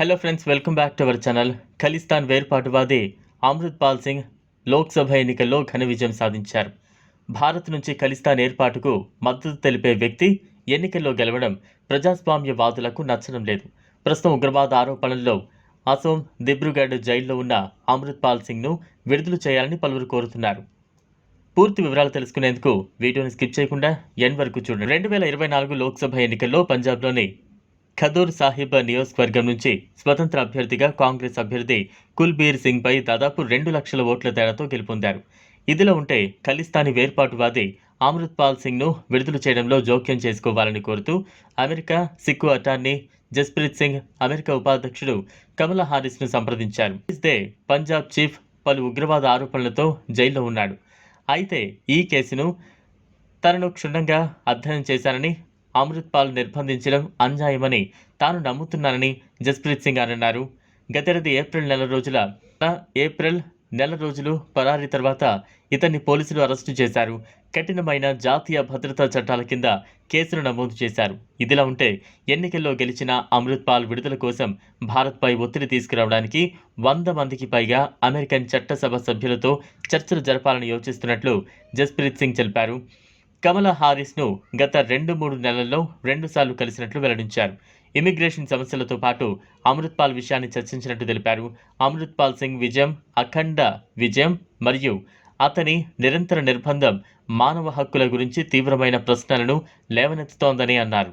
Hello friends welcome back to our channel Khalistan వేర్పాటువాది Amrit Pal Singh Lok Sabha ఎన్నికల్లో ఘన విజయం సాధించారు భారత్ నుంచి ఖలిస్తాన్ ఏర్పాటుకు మద్దతు తెలిపే వ్యక్తి ఎన్నికల్లో గెలవడం ప్రజాస్వామ్యవాదులకు నచ్చడం లేదు ప్రస్తుతం ఉగ్రవాద ఆరోపణల్లో అసోం దిబ్రుగఢ్ జైల్లో ఉన్న అమృత్ పాల్ సింగ్ను విడుదల చేయాలని పలువురు కోరుతున్నారు పూర్తి వివరాలు తెలుసుకునేందుకు వీడియోని స్కిప్ చేయకుండా ఎన్ వరకు చూడండి రెండు వేల ఇరవై నాలుగు లోక్సభ ఎన్నికల్లో పంజాబ్లోని ఖదూర్ సాహిబ్ నియోజకవర్గం నుంచి స్వతంత్ర అభ్యర్థిగా కాంగ్రెస్ అభ్యర్థి కుల్బీర్ సింగ్పై దాదాపు రెండు లక్షల ఓట్ల తేడాతో గెలుపొందారు. ఇదిలో ఉంటే ఖలిస్తానీ వేర్పాటువాది అమృత్పాల్ సింగ్ను విడుదల చేయడంలో జోక్యం చేసుకోవాలని కోరుతూ America Sikh attorney Jaspreet Singh America ఉపాధ్యక్షుడు కమలా హారిస్ను సంప్రదించారు. ఇదే పంజాబ్ చీఫ్ పలు ఉగ్రవాద ఆరోపణలతో జైల్లో ఉన్నాడు. అయితే ఈ కేసును తనను క్షుణ్ణంగా అధ్యయనం చేశారని అమృత్పాల్ నిర్బంధించడం అన్యాయమని తాను నమ్ముతున్నానని జస్ప్రీత్ సింగ్ అని అన్నారు గతేడాది ఏప్రిల్ నెల రోజుల ఏప్రిల్ నెల రోజులు పరారి తర్వాత ఇతన్ని పోలీసులు అరెస్టు చేశారు. కఠినమైన జాతీయ భద్రతా చట్టాల కింద కేసును నమోదు చేశారు. ఇదిలా ఉంటే ఎన్నికల్లో గెలిచిన అమృత్ పాల్ విడుదల కోసం భారత్పై ఒత్తిడి తీసుకురావడానికి వంద మందికి పైగా అమెరికన్ చట్టసభ సభ్యులతో చర్చలు జరపాలని యోచిస్తున్నట్లు జస్ప్రీత్ సింగ్ తెలిపారు. కమలా హారిస్ను గత రెండు మూడు నెలల్లో రెండుసార్లు కలిసినట్లు వెల్లడించారు. ఇమిగ్రేషన్ సమస్యలతో పాటు అమృత్పాల్ విషయాన్ని చర్చించినట్టు తెలిపారు. అమృత్పాల్ సింగ్ విజయం అఖండ విజయం మరియు అతని నిరంతర నిర్బంధం మానవ హక్కుల గురించి తీవ్రమైన ప్రశ్నలను లేవనెత్తుతోందని అన్నారు.